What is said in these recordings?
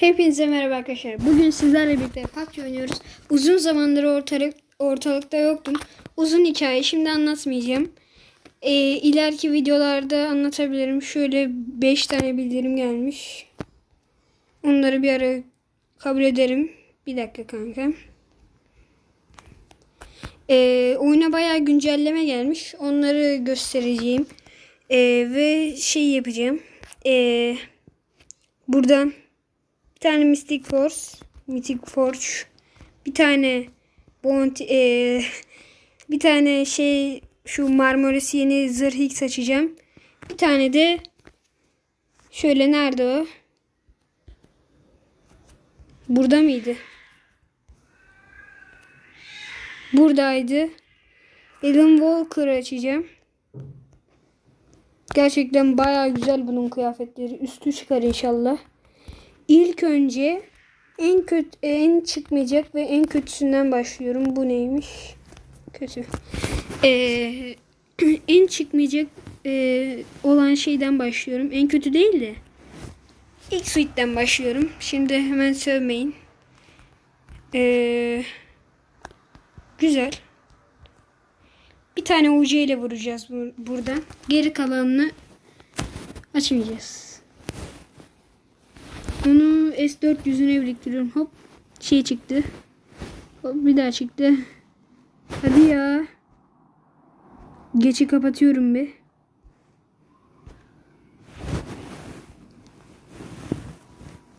Hepinize merhaba arkadaşlar. Bugün sizlerle birlikte PUBG oynuyoruz. Uzun zamandır ortalık, ortalıkta yoktum. Uzun hikaye şimdi anlatmayacağım. Ee, ileriki videolarda anlatabilirim. Şöyle 5 tane bildirim gelmiş. Onları bir ara kabul ederim. Bir dakika kanka. Ee, oyuna bayağı güncelleme gelmiş. Onları göstereceğim. Ee, ve şey yapacağım. Ee, buradan bir tane Mystic Force, Mythic Forge, bir tane Bounty, ee, bir tane şey şu Marmaris yeni zırh X açacağım. Bir tane de şöyle nerede o? Burada mıydı? Buradaydı. Alan Walker açacağım. Gerçekten baya güzel bunun kıyafetleri. Üstü çıkar inşallah. İlk önce en kötü en çıkmayacak ve en kötüsünden başlıyorum. Bu neymiş? Kötü. Ee, en çıkmayacak e, olan şeyden başlıyorum. En kötü değil de. İlk suite'den başlıyorum. Şimdi hemen sövmeyin. Ee, güzel. Bir tane UC ile vuracağız bu, burada. Geri kalanını açmayacağız. Onu S400'üne biriktiriyorum. Hop şey çıktı. Hop bir daha çıktı. Hadi ya. Geçi kapatıyorum bir.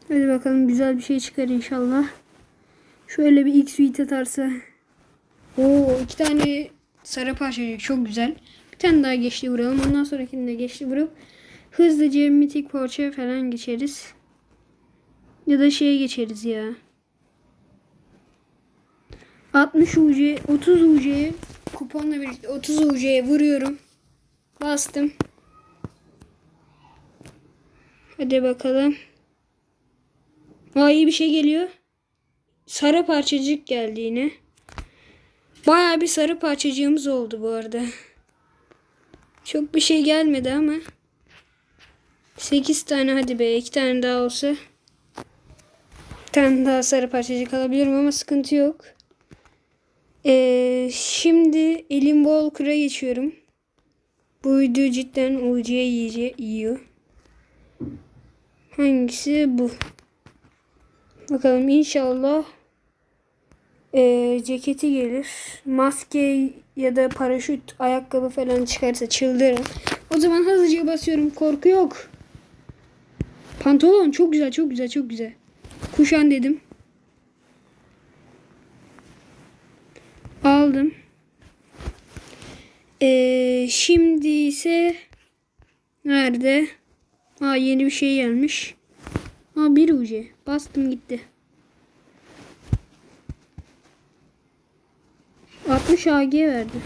Hadi bakalım güzel bir şey çıkar inşallah. Şöyle bir X suite atarsa. Oo iki tane sarı parçacık çok güzel. Bir tane daha geçti vuralım. Ondan sonrakini de geçti vurup hızlıca mitik porça falan geçeriz. Ya da şeye geçeriz ya. 60 UC, 30 UC kuponla birlikte 30 UC'ye vuruyorum. Bastım. Hadi bakalım. Aa iyi bir şey geliyor. Sarı parçacık geldi yine. Bayağı bir sarı parçacığımız oldu bu arada. Çok bir şey gelmedi ama. 8 tane hadi be 2 tane daha olsa. Tane daha sarı parçacık alabilirim ama sıkıntı yok. Ee, şimdi elim Walker'a geçiyorum. Bu video cidden UC'ye yiyor. Hangisi bu? Bakalım inşallah ee, ceketi gelir. Maske ya da paraşüt ayakkabı falan çıkarsa çıldırırım. O zaman hızlıca basıyorum. Korku yok. Pantolon çok güzel çok güzel çok güzel. Kuşan dedim. Aldım. Ee, şimdi ise nerede? Aa yeni bir şey gelmiş. Aa bir ucu. Bastım gitti. 60 AG verdi.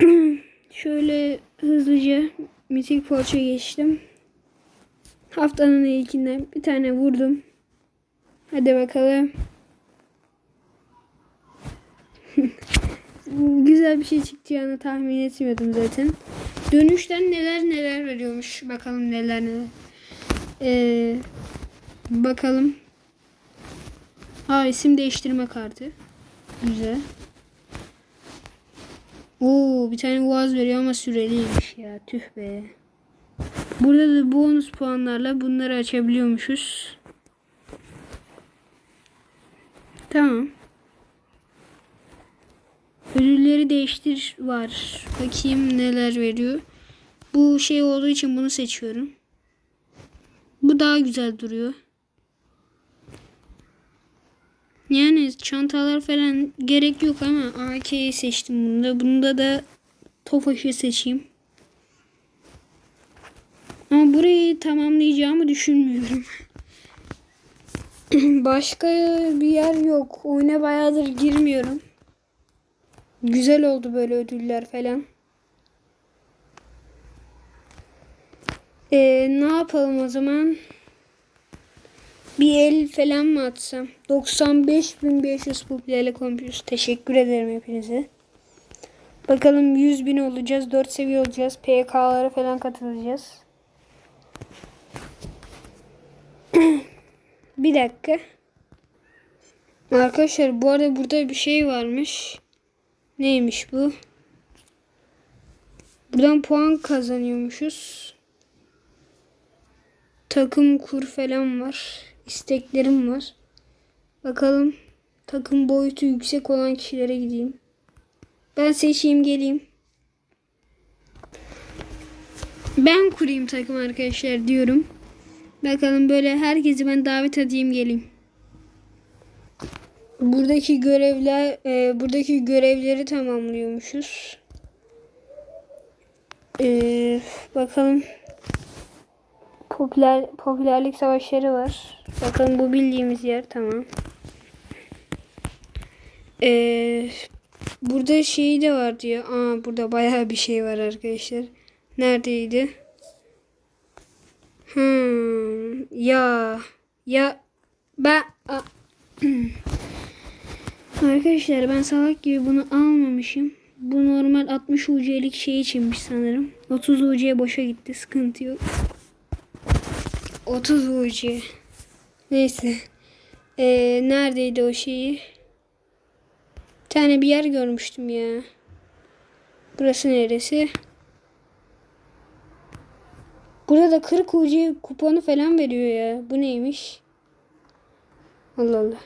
Şöyle hızlıca Mythic Forge'a geçtim. Haftanın ilkinden bir tane vurdum. Hadi bakalım. Güzel bir şey çıkacağını tahmin etmiyordum zaten. Dönüşten neler neler veriyormuş. Bakalım neler neler. Ee, bakalım. Ha isim değiştirme kartı. Güzel. Oo bir tane boğaz veriyor ama süreliymiş ya. Tüh be. Burada da bonus puanlarla bunları açabiliyormuşuz. Tamam. Ödülleri değiştir var. Bakayım neler veriyor. Bu şey olduğu için bunu seçiyorum. Bu daha güzel duruyor. Yani çantalar falan gerek yok ama AK'yi seçtim bunda. Bunda da Tofaş'ı seçeyim. Ama burayı tamamlayacağımı düşünmüyorum. Başka bir yer yok. Oyuna bayağıdır girmiyorum. Güzel oldu böyle ödüller falan. Ee, ne yapalım o zaman? Bir el falan mı atsam? 95.500 popülerle komşusu. Teşekkür ederim hepinize. Bakalım 100.000 olacağız. 4 seviye olacağız. PK'lara falan katılacağız. Bir dakika. Arkadaşlar bu arada burada bir şey varmış. Neymiş bu? Buradan puan kazanıyormuşuz. Takım kur falan var. İsteklerim var. Bakalım takım boyutu yüksek olan kişilere gideyim. Ben seçeyim geleyim. Ben kurayım takım arkadaşlar diyorum. Bakalım böyle herkesi ben davet edeyim geleyim. Buradaki görevler e, buradaki görevleri tamamlıyormuşuz. E, bakalım popüler popülerlik savaşları var. Bakalım bu bildiğimiz yer tamam. E, burada şey de var diyor. Aa burada bayağı bir şey var arkadaşlar. Neredeydi? Hmm, ya ya ben Arkadaşlar ben salak gibi bunu almamışım. Bu normal 60 UC'lik şey içinmiş sanırım. 30 UC boşa gitti. Sıkıntı yok. 30 UC. Neyse. Ee, neredeydi o şeyi? Bir tane bir yer görmüştüm ya. Burası neresi? Burada da 40 UC kuponu falan veriyor ya. Bu neymiş? Allah Allah.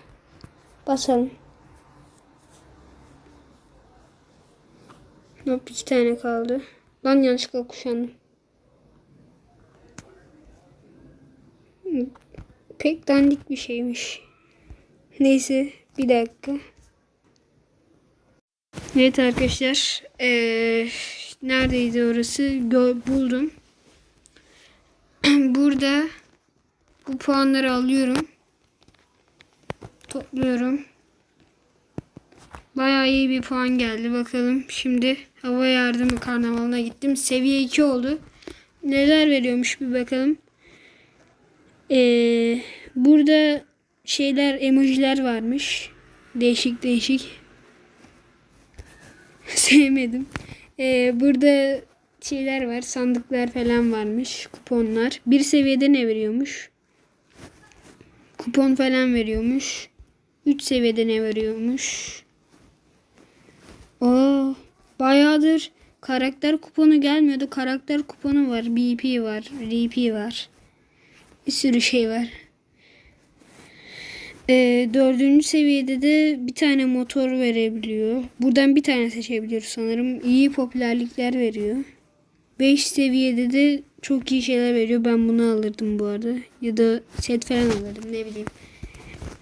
Basalım. Hop iki tane kaldı. Ben yanlışlıkla kuşandım. Pek dandik bir şeymiş. Neyse bir dakika. Evet arkadaşlar. Ee, neredeydi orası? Gö- buldum. Burada bu puanları alıyorum. Topluyorum. Bayağı iyi bir puan geldi. Bakalım şimdi hava yardımı karnavalına gittim. Seviye 2 oldu. Neler veriyormuş bir bakalım. Ee, burada şeyler emojiler varmış. Değişik değişik. Sevmedim. Ee, burada şeyler var. Sandıklar falan varmış. Kuponlar. Bir seviyede ne veriyormuş? Kupon falan veriyormuş. 3 seviyede ne veriyormuş? Oo, bayağıdır karakter kuponu gelmiyordu. Karakter kuponu var. BP var. RP var. Bir sürü şey var. Ee, dördüncü seviyede de bir tane motor verebiliyor. Buradan bir tane seçebiliyoruz sanırım. İyi popülerlikler veriyor. 5 seviyede de çok iyi şeyler veriyor. Ben bunu alırdım bu arada. Ya da set falan alırdım ne bileyim.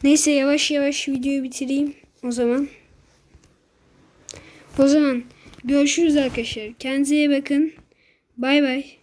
Neyse yavaş yavaş videoyu bitireyim o zaman. O zaman görüşürüz arkadaşlar. Kendinize iyi bakın. Bay bay.